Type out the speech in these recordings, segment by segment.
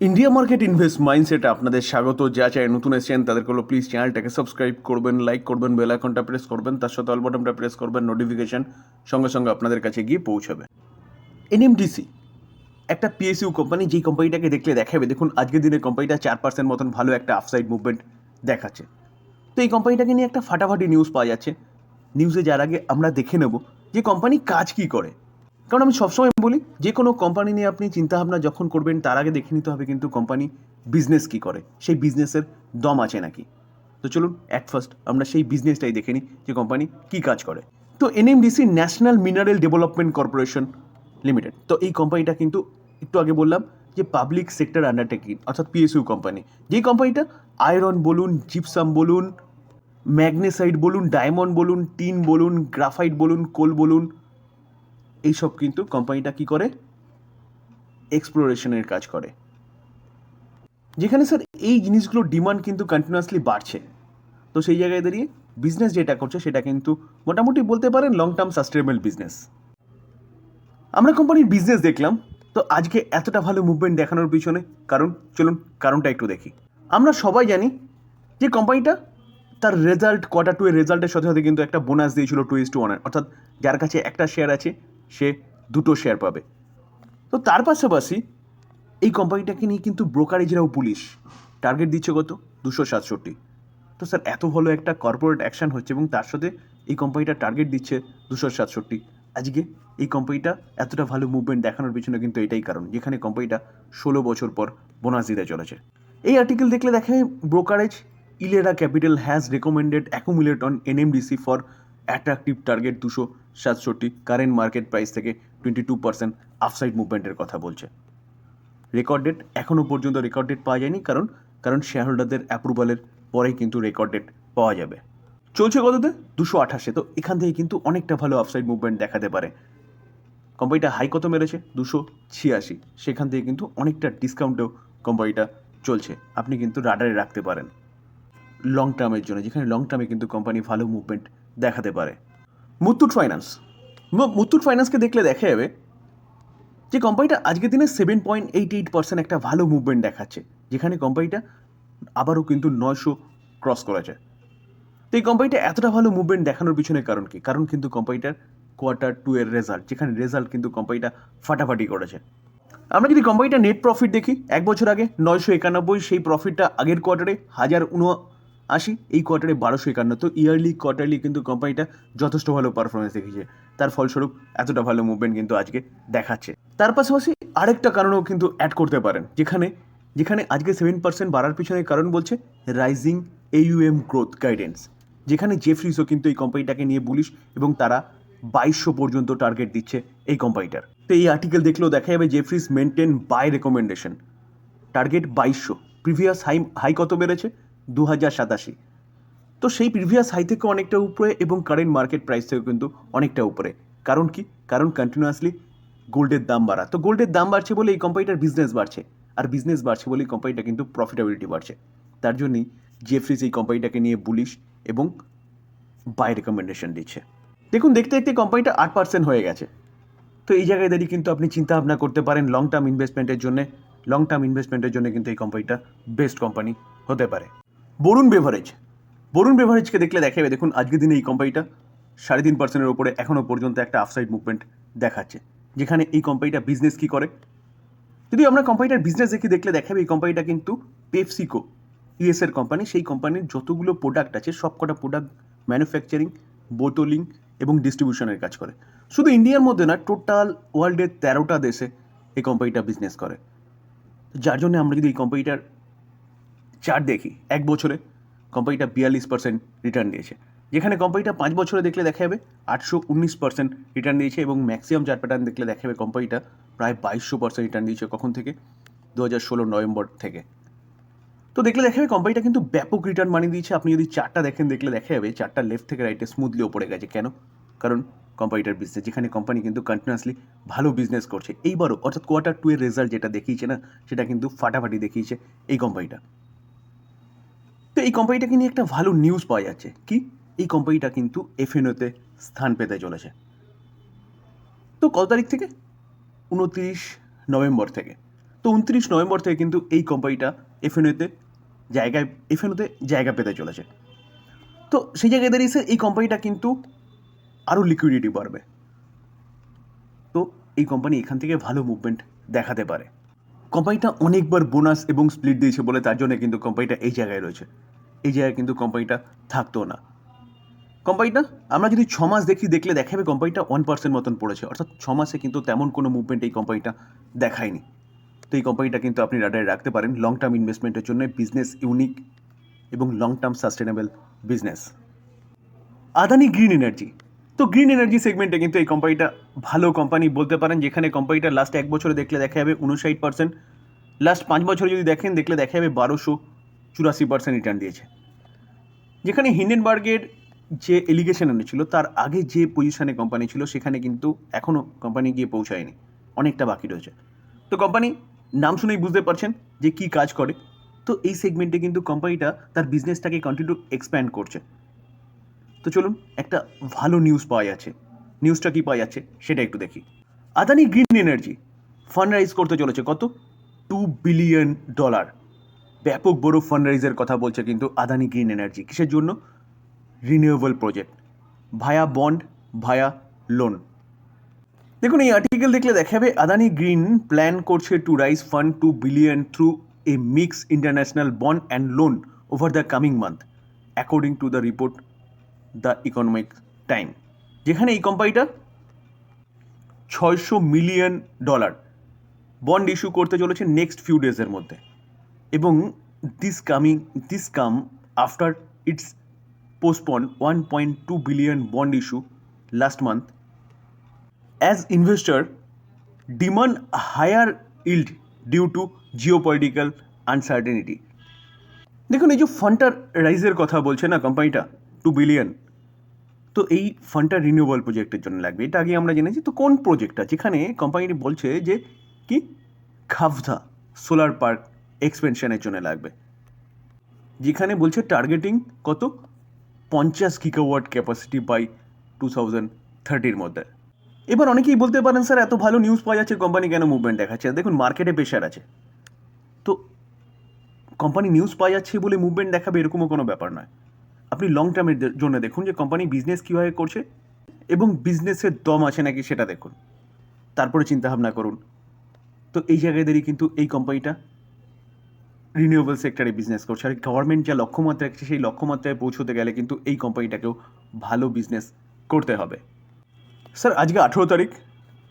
India market invest মাইন্ডসেটে আপনাদের স্বাগত। যা চাই নতুন এসেছেন তাদেরকে হলো প্লিজ চ্যানেলটাকে সাবস্ক্রাইব করবেন লাইক করবেন বেল আইকনটা প্রেস করবেন, তার সাথে অল বাটনটা প্রেস করবেন নোটিফিকেশন সঙ্গে সঙ্গে আপনাদের কাছে গিয়ে পৌঁছাবে। এনএমডিসি একটা পিএসইউ কোম্পানি যেই কোম্পানিটাকে দেখলে দেখাবে, দেখুন আজকের দিনে কোম্পানিটা চার পার্সেন্ট মতন ভালো একটা আফসাইড মুভমেন্ট দেখাচ্ছে। তো এই কোম্পানিটাকে নিয়ে একটা ফাটাফাটি নিউজ পাওয়া যাচ্ছে। নিউজে যার আগে আমরা দেখে নেব যে কোম্পানি কাজ কী করে। কারণ আমি সবসময় বলি, যে কোনো কোম্পানি নিয়ে আপনি চিন্তাভাবনা যখন করবেন, তার আগে দেখে নিতে হবে কিন্তু কোম্পানি বিজনেস কী করে? সেই বিজনেসের দম আছে নাকি? তো চলুন অ্যাট ফার্স্ট আমরা সেই বিজনেসটাই দেখে নিই, যে কোম্পানি কী কাজ করে। তো NMDC National Mineral Development Corporation Limited তো এই কোম্পানিটা কিন্তু একটু আগে বললাম, যে পাবলিক সেক্টর আন্ডারটেকিং অর্থাৎ পিএসইউ কোম্পানি যেই কোম্পানিটা আয়রন বলুন জিপসাম বলুন ম্যাগনেসাইড বলুন ডায়মন্ড বলুন টিন বলুন গ্রাফাইট বলুন কোল বলুন এইসব কিন্তু কোম্পানিটা কি করে? এক্সপ্লোরেশনের কাজ করে। যেখানে স্যার এই জিনিসগুলোর ডিমান্ড কিন্তু কন্টিনিউয়াসলি বাড়ছে। তো সেই জায়গায় দাঁড়িয়ে বিজনেস যেটা করছে সেটা কিন্তু মোটামুটি বলতে পারেন লং টার্ম সাস্টেনেবল বিজনেস আমরা কোম্পানির বিজনেস দেখলাম, তো আজকে এতটা ভালো মুভমেন্ট দেখানোর পিছনে কারণ চলুন কারণটা একটু দেখি। আমরা সবাই জানি যে কোম্পানিটা তার রেজাল্ট কোয়ার্টার টু এর রেজাল্টের সাথে সাথে কিন্তু একটা বোনাস দিয়েছিল টু ইস টু ওয়ানের অর্থাৎ যার কাছে একটা শেয়ার আছে সে দুটো শেয়ার পাবে। তো তার পাশাপাশি এই কোম্পানিটাকে নিয়ে কিন্তু ব্রোকারেজরাও পুলিশ টার্গেট দিচ্ছে কত? দুশো সাতষট্টি। তো স্যার এত ভালো একটা কর্পোরেট অ্যাকশন হচ্ছে এবং তার সাথে এই কোম্পানিটা টার্গেট দিচ্ছে দুশো সাতষট্টি। আজকে এই কোম্পানিটা এতটা ভালো মুভমেন্ট দেখানোর পিছনে কিন্তু এটাই কারণ, যেখানে কোম্পানিটা ষোলো বছর পর বোনাস দিতে চলেছে। এই আর্টিকেল দেখলে দেখে brokerage Elara Capital has recommended accumulate on NMDC for attractive target দুশো সাতষট্টি কারেন্ট মার্কেট প্রাইস থেকে টোয়েন্টি টু পার্সেন্ট আফসাইড মুভমেন্টের কথা বলছে। রেকর্ড ডেট এখনও পর্যন্ত রেকর্ড ডেট পাওয়া যায়নি, কারণ কারণ শেয়ার হোল্ডারদের অ্যাপ্রুভালের পরেই কিন্তু রেকর্ড ডেট পাওয়া যাবে। চলছে কততে দুশো আঠাশে। তো এখান থেকে কিন্তু অনেকটা ভালো আফসাইড মুভমেন্ট দেখাতে পারে। কোম্পানিটা হাই কত মেরেছে? দুশো ছিয়াশি। সেখান থেকে কিন্তু অনেকটা ডিসকাউন্টেও কোম্পানিটা চলছে। আপনি কিন্তু রাডারে রাখতে পারেন। লং টার্মের জন্য। যেখানে লং টার্মে কিন্তু কোম্পানি ভালো মুভমেন্ট দেখাতে পারে। মুথুট ফাইন্যান্স মুথুট ফাইন্যান্সকে দেখলে দেখা যাবে যে কোম্পানিটা আজকের দিনে seven point eight eight percent একটা ভালো মুভমেন্ট দেখাচ্ছে। যেখানে কোম্পানিটা আবারও কিন্তু নয়শো ক্রস করেছে। তো এই কোম্পানিটা এতটা ভালো মুভমেন্ট দেখানোর পিছনে কারণ কি? কারণ কিন্তু কোম্পানিটার কোয়ার্টার টু এর রেজাল্ট যেখানে রেজাল্ট কিন্তু কোম্পানিটা ফাটাফাটি করেছে। আমরা যদি কোম্পানিটা নেট প্রফিট দেখি, এক বছর আগে নয়শো একানব্বই, সেই প্রফিটটা আগের কোয়ার্টারে হাজার উনআশি এই কোয়ার্টারে বারোশো একান্ন। তো ইয়ারলি কোয়ার্টারলি কিন্তু কোম্পানিটা যথেষ্ট ভালো পারফরমেন্স দেখিয়েছে। তার ফলস্বরূপ এতটা ভালো মুভমেন্ট কিন্তু আজকে দেখাচ্ছে। তার পাশাপাশি আরেকটা কারণও কিন্তু অ্যাড করতে পারেন, যেখানে যেখানে আজকে সেভেন পার্সেন্ট বাড়ার পিছনে কারণ বলছে রাইজিং এইউএম গ্রোথ গাইডেন্স যেখানে জেফ্রিসও কিন্তু এই কোম্পানিটাকে নিয়ে বুলিশ এবং তারা বাইশশো পর্যন্ত টার্গেট দিচ্ছে এই কোম্পানিটার তো এই আর্টিকেল দেখলেও দেখা যাবে Jefferies maintain buy recommendation target বাইশশো। প্রিভিয়াস হাই হাই কত বেড়েছে? দু সাতাশি। তো সেই প্রিভিয়াস হাই থেকে অনেকটা উপরে এবং কারেন্ট মার্কেট প্রাইস থেকে কিন্তু অনেকটা উপরে। কারণ কি? কারণ কন্টিনিউয়াসলি গোল্ডের দাম বাড়া। তো গোল্ডের দাম বাড়ছে বলে এই কোম্পানিটার বিজনেস বাড়ছে। আর বিজনেস বাড়ছে বলে এই কোম্পানিটা কিন্তু প্রফিটেবিলিটি বাড়ছে। তার জন্যই জেফ্রিজ এই কোম্পানিটাকে নিয়ে বুলিশ এবং বাই রেকমেন্ডেশন দিচ্ছে। দেখুন, দেখতে দেখতে কোম্পানিটা আট পার্সেন্ট হয়ে গেছে। তো এই জায়গায় দাঁড়িয়ে কিন্তু আপনি চিন্তা ভাবনা করতে পারেন লং টার্ম ইনভেস্টমেন্টের জন্য লং টার্ম ইনভেস্টমেন্টের জন্য কিন্তু এই কোম্পানিটা বেস্ট কোম্পানি হতে পারে। বরুণ বেভারেজ বরুণ বেভারেজকে দেখলে দেখা যাবে দেখুন, আজকের দিনে এই কোম্পানিটা সাড়ে তিন পার্সেন্টের ওপরে এখনও পর্যন্ত একটা আফসাইড মুভমেন্ট দেখাচ্ছে। যেখানে এই কোম্পানিটা বিজনেস কী করে? যদি আমরা কোম্পানিটার বিজনেস দেখি, দেখলে দেখাবে এই কোম্পানিটা কিন্তু পেপসিকো ইউএসের কোম্পানি সেই কোম্পানির যতগুলো প্রোডাক্ট আছে, সবকটা প্রোডাক্ট ম্যানুফ্যাকচারিং বোতলিং এবং ডিস্ট্রিবিউশনের কাজ করে। শুধু ইন্ডিয়ার মধ্যে না টোটাল ওয়ার্ল্ডের তেরোটা দেশে এই কোম্পানিটা বিজনেস করে। যার জন্য আমরা যদি এই কোম্পানিটার চার্ট দেখি, এক বছরে কোম্পানিটা বিয়াল্লিশ পার্সেন্ট রিটার্ন দিয়েছে যেখানে কোম্পানিটা পাঁচ বছরে দেখলে দেখা যাবে আটশো উনিশ পার্সেন্ট রিটার্ন দিয়েছে এবং ম্যাক্সিমাম চার প্যাটার্ন দেখলে দেখা যাবে কোম্পানিটা প্রায় বাইশশো পার্সেন্ট রিটার্ন দিয়েছে কখন থেকে? দু হাজার ষোলো নভেম্বর থেকে। তো দেখলে দেখা যাবে কোম্পানিটা কিন্তু ব্যাপক রিটার্ন মানি দিয়েছে। আপনি যদি চারটা দেখেন, দেখলে দেখা যাবে চারটা লেফট থেকে রাইটে স্মুথলি ওপরে গেছে। কেন? কারণ কোম্পানিটার বিজনেস যেখানে কোম্পানি কিন্তু কন্টিনিউয়াসলি ভালো বিজনেস করছে। এইবারও, অর্থাৎ কোয়ার্টার টু এর রেজাল্ট যেটা দেখিয়েছে না, সেটা কিন্তু ফাটাফাটি দেখিয়েছে এই কোম্পানিটা এই কোম্পানিটাকে নিয়ে একটা ভালো নিউজ পাওয়া যাচ্ছে। কি? এই কোম্পানিটা কিন্তু এফএনওতে স্থান পেতে চলেছে। তো কত তারিখ থেকে? উনত্রিশ নভেম্বর থেকে। তো তো উনত্রিশ নভেম্বর থেকে কিন্তু এই কোম্পানিটা এফএনওতে জায়গায় এফএনওতে জায়গা পেতে চলেছে। তো সেই জায়গায় দাঁড়িয়ে এই কোম্পানিটা কিন্তু আরও লিকুইডিটি বাড়বে। তো এই কোম্পানি এখান থেকে ভালো মুভমেন্ট দেখাতে পারে। কোম্পানিটা অনেকবার বোনাস এবং স্প্লিট দিয়েছে বলে তার জন্য কিন্তু কোম্পানিটা এই জায়গায় রয়েছে। এই জায়গায় কিন্তু কোম্পানিটা থাকতো না। কোম্পানিটা আমরা যদি ছ মাস দেখি, দেখলে দেখাবে কোম্পানিটা ওয়ান পার্সেন্ট মতন পড়েছে। অর্থাৎ ছ মাসে কিন্তু তেমন কোনো মুভমেন্ট এই কোম্পানিটা দেখায়নি। তো এই কোম্পানিটা কিন্তু আপনি রাডারে রাখতে পারেন লং টার্ম ইনভেস্টমেন্টের জন্য বিজনেস ইউনিক এবং long term sustainable business Adani Green Energy তো গ্রিন এনার্জি সেগমেন্টে কিন্তু এই কোম্পানিটা ভালো কোম্পানি বলতে পারেন, যেখানে কোম্পানিটা লাস্ট এক বছরে দেখলে দেখা যাবে উনষাট পার্সেন্ট লাস্ট পাঁচ বছরে যদি দেখেন, দেখলে দেখা যাবে বারোশো। চুরাশি পার্সেন্ট রিটার্ন দিয়েছে। যেখানে হিন্ডেনবার্গের যে এলিগেশন এনেছিল, তার আগে যে পজিশনে কোম্পানি ছিল, সেখানে কিন্তু এখনও কোম্পানি গিয়ে পৌঁছায়নি। অনেকটা বাকি রয়েছে। তো কোম্পানি নাম শুনেই বুঝতে পারছেন যে কি কাজ করে। তো এই সেগমেন্টে কিন্তু কোম্পানিটা তার বিজনেসটাকে কন্টিনিউ এক্সপ্যান্ড করছে। তো চলুন একটা ভালো নিউজ পাওয়া যাচ্ছে। নিউজটা কি পাওয়া যাচ্ছে, সেটা একটু দেখি। Adani Green Energy fund raise করতে চলেছে কত? টু বিলিয়ন ডলার ব্যাপক বড় ফান্ড রাইজের কথা বলছে কিন্তু আদানি গ্রিন এনার্জি কিসের জন্য? Renewable project via bond via loan দেখুন, এই আর্টিকেল দেখলে দেখাবে আদানি গ্রিন প্ল্যান করছে to raise fund two billion through a mix international bond and loan over the coming month according to the report the Economic Time যেখানে এই কোম্পানিটা ছয়শো million dollar bond issue করতে চলেছে নেক্সট ফিউ ডেজের মধ্যে। এবং this coming this come after its postpone billion bond issue last month as investor demand higher yield due to geopolitical uncertainty দেখুন, এই যে ফান্ডটার রাইজের কথা বলছে না কোম্পানিটা টু বিলিয়ন তো এই ফান্ডটা রিনিউয়েবল প্রজেক্টের জন্য লাগবে। এটা আগে আমরা জেনেছি, তো কোন প্রজেক্টটা যেখানে কোম্পানিটি বলছে যে কি? খাভধা সোলার পার্ক এক্সপেনশনের জন্য লাগবে। যেখানে বলছে টার্গেটিং কত? পঞ্চাশ gigawatt capacity by two thousand থার্টির মধ্যে। এবার অনেকেই বলতে পারেন, স্যার, এত ভালো নিউজ পাওয়া যাচ্ছে কোম্পানি কেন মুভমেন্ট দেখাচ্ছে? দেখুন মার্কেটে প্রেশার আছে। তো কোম্পানি নিউজ পাওয়া যাচ্ছে বলে মুভমেন্ট দেখাবে এরকমও কোনো ব্যাপার নয়। আপনি লং টার্মের জন্য দেখুন যে কোম্পানি বিজনেস কীভাবে করছে এবং বিজনেসের দম আছে নাকি সেটা দেখুন। তারপরে চিন্তাভাবনা করুন। তো এই জায়গায় দাঁড়িয়ে কিন্তু এই কোম্পানিটা রিনিউয়েবল সেক্টরে বিজনেস করছে। আর গভর্নমেন্ট যা লক্ষ্যমাত্রা রেখেছে, সেই লক্ষ্যমাত্রায় পৌঁছতে গেলে কিন্তু এই কোম্পানিটাকেও ভালো বিজনেস করতে হবে। স্যার আজকে আঠেরো তারিখ,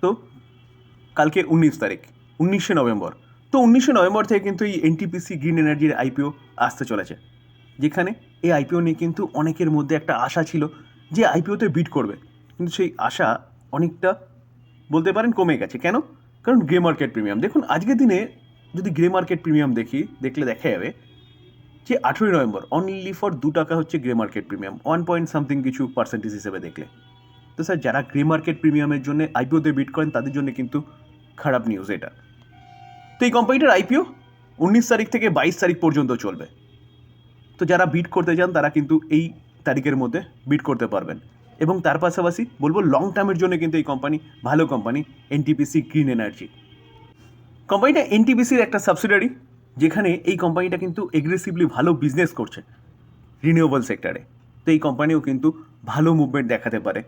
তো কালকে উনিশ তারিখ, উনিশে নভেম্বর। তো উনিশে নভেম্বর থেকে কিন্তু এই এনটিপিসি গ্রিন এনার্জির আইপিও আসতে চলেছে। যেখানে এই আইপিও নিয়ে কিন্তু অনেকের মধ্যে একটা আশা ছিল যে আইপিওতে বিট করবে। কিন্তু সেই আশা অনেকটা বলতে পারেন কমে গেছে। কেন? কারণ গ্রে মার্কেট প্রিমিয়াম দেখুন, আজকের দিনে যদি গ্রে মার্কেট প্রিমিয়াম দেখি, দেখলে দেখা যাবে যে আঠেরোই নভেম্বর অনলি ফর দু টাকা হচ্ছে grey market premium one point something কিছু পার্সেন্টেজ হিসেবে দেখলে। তো স্যার যারা গ্রে মার্কেট প্রিমিয়ামের জন্য আইপিওতে বিট করেন, তাদের জন্য কিন্তু খারাপ নিউজ এটা। তো এই কোম্পানিটার আইপিও উনিশ তারিখ থেকে বাইশ তারিখ পর্যন্ত চলবে। তো যারা বিট করতে চান, তারা কিন্তু এই তারিখের মধ্যে বিট করতে পারবেন। এবং তার পাশাপাশি বলব লং টার্মের জন্য কিন্তু এই কোম্পানি ভালো কোম্পানি এনটিপিসি গ্রিন এনার্জি কোম্পানিটা এনটিপিসির একটা সাবসিডারি যেখানে এই কোম্পানিটা কিন্তু এগ্রেসিভলি ভালো বিজনেস করছে রিনিউয়েবল সেক্টরে তো এই কোম্পানিও কিন্তু ভালো মুভমেন্ট দেখাতে পারে।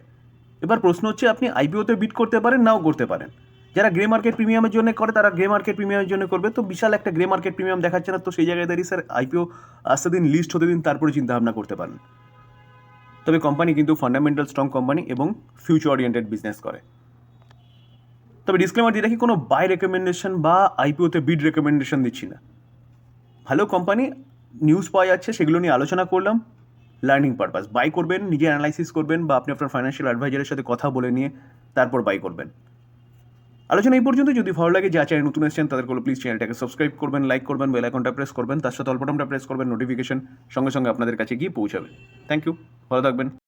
এবার প্রশ্ন হচ্ছে, আপনি আইপিওতে বিট করতে পারেন, নাও করতে পারেন। যারা গ্রে মার্কেট প্রিমিয়ামের জন্য করে, তারা গ্রে মার্কেট প্রিমিয়ামের জন্য করবে। তো বিশাল একটা গ্রে মার্কেট প্রিমিয়াম দেখাচ্ছে না, তো সেই জায়গায় দাঁড়িয়ে স্যার আইপিও আসতে দিন লিস্ট হতে দিন, তারপরে চিন্তা ভাবনা করতে পারেন। তবে কোম্পানি কিন্তু ফান্ডামেন্টাল স্ট্রং কোম্পানি এবং ফিউচার ওরিয়েন্টেড বিজনেস করে। তবে ডিসক্লেমার দিয়ে রাখি, কোনো বাই রেকমেন্ডেশন বা আইপিওতে বিড রেকমেন্ডেশন দিচ্ছি না। ভালো কোম্পানি নিউজ পাওয়া যাচ্ছে, সেগুলো নিয়ে আলোচনা করলাম লার্নিং পারপাস বাই করবেন, নিজে অ্যানালাইসিস করবেন বা আপনি আপনার ফাইন্যান্সিয়াল অ্যাডভাইজারের সাথে কথা বলে নিয়ে তারপর বাই করবেন। আলোচনা এই পর্যন্ত যদি ভালো লাগে, যা চ্যানেল নতুন এসেছেন তাদেরগুলো প্লিজ চ্যানেলটাকে সাবস্ক্রাইব করবেন লাইক করবেন বেল আইকনটা প্রেস করবেন। তার সাথে অল্পটামটা প্রেস করবেন নোটিফিকেশন সঙ্গে সঙ্গে আপনাদের কাছে গিয়ে পৌঁছাবে। থ্যাংক ইউ ভালো থাকবেন।